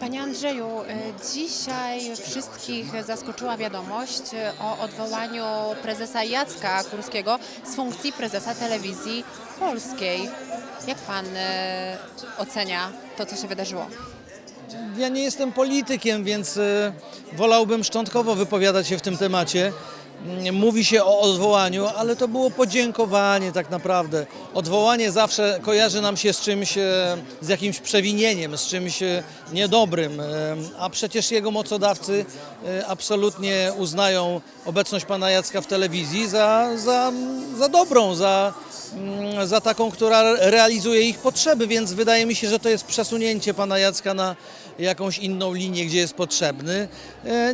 Panie Andrzeju, y, dzisiaj wszystkich zaskoczyła wiadomość y, o odwołaniu prezesa Jacka Kurskiego z funkcji prezesa telewizji polskiej. Jak pan y, ocenia to, co się wydarzyło? Ja nie jestem politykiem, więc e, wolałbym szczątkowo wypowiadać się w tym temacie. Mówi się o odwołaniu, ale to było podziękowanie tak naprawdę. Odwołanie zawsze kojarzy nam się z czymś, e, z jakimś przewinieniem, z czymś e, niedobrym, e, a przecież jego mocodawcy absolutnie uznają obecność pana Jacka w telewizji za, za, za dobrą, za, mm, za taką, która realizuje ich potrzeby, więc wydaje mi się, że to jest przesunięcie pana Jacka na jakąś inną linię, gdzie jest potrzebny.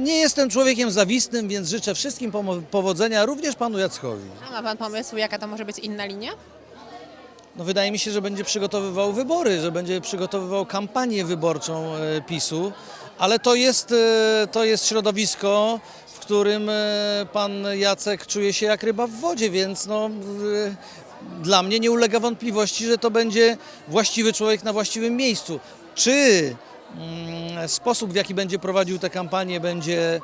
Nie jestem człowiekiem zawistnym, więc życzę wszystkim pomo- powodzenia, również panu Jackowi. A ma pan pomysł, jaka to może być inna linia? No wydaje mi się, że będzie przygotowywał wybory, że będzie przygotowywał kampanię wyborczą e, PiSu, ale to jest, e, to jest środowisko, w którym e, pan Jacek czuje się jak ryba w wodzie, więc no, e, dla mnie nie ulega wątpliwości, że to będzie właściwy człowiek na właściwym miejscu. Czy mm, sposób, w jaki będzie prowadził tę kampanię, będzie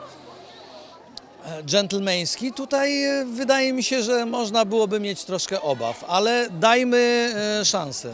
dżentelmeński. Tutaj e, wydaje mi się, że można byłoby mieć troszkę obaw, ale dajmy e, szansę.